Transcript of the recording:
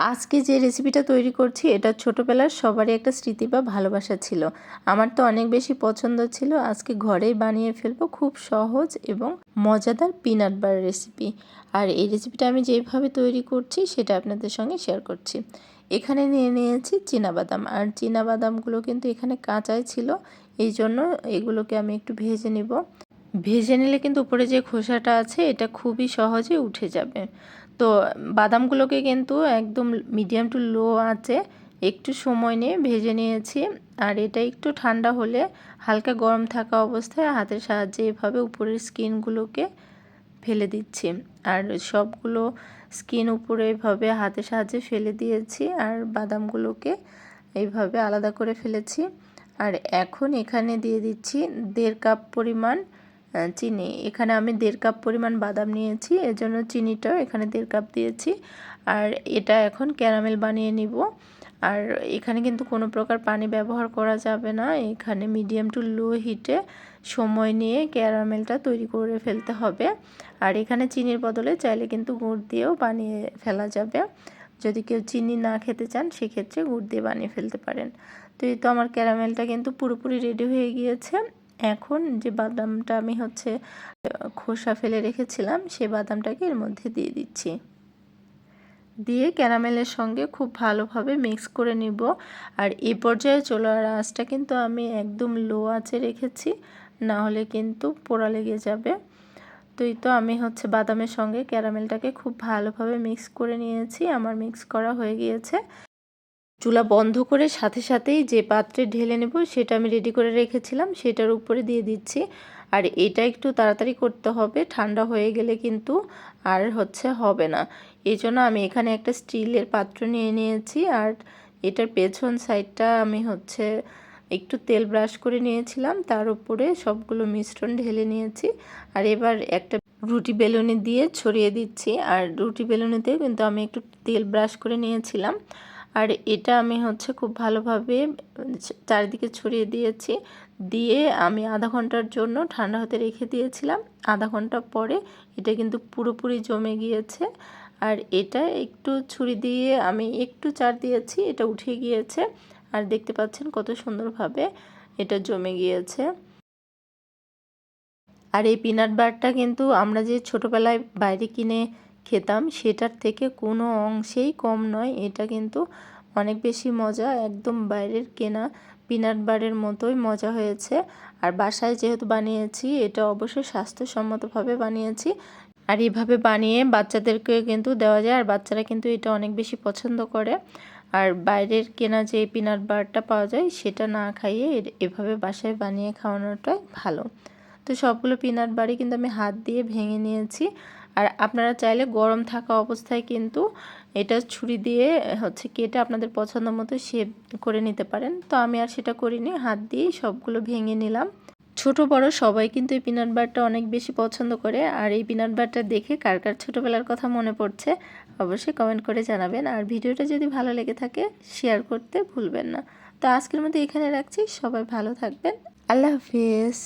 আজকে যে রেসিপিটা তৈরি করছি, এটা ছোটোবেলার সবারই একটা স্মৃতি বা ভালোবাসা ছিল। আমার তো অনেক বেশি পছন্দ ছিল। আজকে ঘরেই বানিয়ে ফেলব খুব সহজ এবং মজাদার পিনাট বার রেসিপি আর এই রেসিপিটা আমি যেভাবে তৈরি করছি, সেটা আপনাদের সঙ্গে শেয়ার করছি। এখানে নিয়ে নিয়েছি বাদাম আর বাদামগুলো কিন্তু এখানে কাঁচাই ছিল। এই জন্য এগুলোকে আমি একটু ভেজে নিব। ভেজে নিলে কিন্তু উপরে যে খোসাটা আছে, এটা খুবই সহজে উঠে যাবে। তো বাদামগুলোকে কিন্তু একদম মিডিয়াম টু লো আছে একটু সময় নিয়ে ভেজে নিয়েছি। আর এটা একটু ঠান্ডা হলে হালকা গরম থাকা অবস্থায় হাতের সাহায্যে এভাবে উপরের স্কিনগুলোকে ফেলে দিচ্ছি। আর সবগুলো স্কিন উপরে এভাবে হাতের সাহায্যে ফেলে দিয়েছি আর বাদামগুলোকে এইভাবে আলাদা করে ফেলেছি। আর এখন এখানে দিয়ে দিচ্ছি দেড় কাপ পরিমাণ চিনি। এখানে আমি দেড় কাপ পরিমাণ বাদাম নিয়েছি, এজন্য চিনিটাও এখানে দেড় কাপ দিয়েছি। আর এটা এখন ক্যারামেল বানিয়ে নিব। আর এখানে কিন্তু কোনো প্রকার পানি ব্যবহার করা যাবে না। এখানে মিডিয়াম টু লো হিটে সময় নিয়ে ক্যারামেলটা তৈরি করে ফেলতে হবে। আর এখানে চিনির বদলে চাইলে কিন্তু গুড় দিয়েও বানিয়ে ফেলা যাবে। যদি কেউ চিনি না খেতে চান, সেক্ষেত্রে গুড় দিয়ে বানিয়ে ফেলতে পারেন। তো এই তো আমার ক্যারামেলটা কিন্তু পুরোপুরি রেডি হয়ে গিয়েছে। এখন যে বাদামটা আমি হচ্ছে, খোসা ফেলে রেখেছিলাম, সে বাদামটাকে এর মধ্যে দিয়ে দিচ্ছি। দিয়ে ক্যারামেলের সঙ্গে খুব ভালোভাবে মিক্স করে নিব। আর এ পর্যায়ে চোলার আঁচটা কিন্তু আমি একদম লো আঁচে রেখেছি, না হলে কিন্তু পোড়া লেগে যাবে। তো এই তো আমি হচ্ছে বাদামের সঙ্গে ক্যারামেলটাকে খুব ভালোভাবে মিক্স করে নিয়েছি। আমার মিক্স করা হয়ে গিয়েছে। চুলা বন্ধ করে সাথে সাথেই যে পাত্রে ঢেলে নেব সেটা আমি রেডি করে রেখেছিলাম, সেটার উপরে দিয়ে দিচ্ছি। আর এটা একটু তাড়াতাড়ি করতে হবে, ঠান্ডা হয়ে গেলে কিন্তু আর হচ্ছে হবে না। এই জন্য আমি এখানে একটা স্টিলের পাত্র নিয়ে নিয়েছি আর এটার পেছন সাইডটা আমি হচ্ছে একটু তেল ব্রাশ করে নিয়েছিলাম, তার উপরে সবগুলো মিশ্রণ ঢেলে নিয়েছি। আর এবার একটা রুটি বেলুনি দিয়ে ছড়িয়ে দিচ্ছি, আর রুটি বেলুনিতে কিন্তু আমি একটু তেল ব্রাশ করে নিয়েছিলাম। আর এটা আমি হচ্ছে খুব ভালোভাবে চারিদিকে ছড়িয়ে দিয়েছি। দিয়ে আমি আধা ঘণ্টার জন্য ঠান্ডা হতে রেখে দিয়েছিলাম। আধা ঘণ্টা পরে এটা কিন্তু পুরোপুরি জমে গিয়েছে। আর এটা একটু ছুরি দিয়ে আমি একটু চার দিয়েছি, এটা উঠে গিয়েছে। আর দেখতে পাচ্ছেন কত সুন্দরভাবে এটা জমে গিয়েছে। আর এই পিনাট বারটা কিন্তু আমরা যে ছোটোবেলায় বাইরে কিনে খেতাম, সেটার থেকে কোনো অংশেই কম নয়। এটা কিন্তু অনেক বেশি মজা, একদম বাইরের কেনা পিনাট বারের মতোই মজা হয়েছে। আর বাসায় যেহেতু বানিয়েছি, এটা অবশ্যই স্বাস্থ্যসম্মতভাবে বানিয়েছি। আর এভাবে বানিয়ে বাচ্চাদেরকে কিন্তু দেওয়া যায়, আর বাচ্চারা কিন্তু এটা অনেক বেশি পছন্দ করে। আর বাইরের কেনা যে পিনাট বারটা পাওয়া যায়, সেটা না খাইয়ে এভাবে বাসায় বানিয়ে খাওয়ানোটাই ভালো। তো সবগুলো পিনাট বাড়ি কিন্তু আমি হাত দিয়ে ভেঙে নিয়েছি। আর আপনারা চাইলে গরম থাকা অবস্থায় কিন্তু এটা ছুরি দিয়ে, হচ্ছে কেটে আপনাদের পছন্দ মতো শেপ করে নিতে পারেন। তো আমি আর সেটা করিনি, হাত দিয়েই সবগুলো ভেঙে নিলাম। ছোট, বড় সবাই কিন্তু এই পিনাট বারটা অনেক বেশি পছন্দ করে। আর এই পিনাট বারটা দেখে কার কার ছোটোবেলার কথা মনে পড়ছে, অবশ্যই কমেন্ট করে জানাবেন। আর ভিডিওটা যদি ভালো লেগে থাকে শেয়ার করতে ভুলবেন না। তো আজকের মতো এখানে রাখছি। সবাই ভালো থাকবেন। আল্লাহ হাফিজ।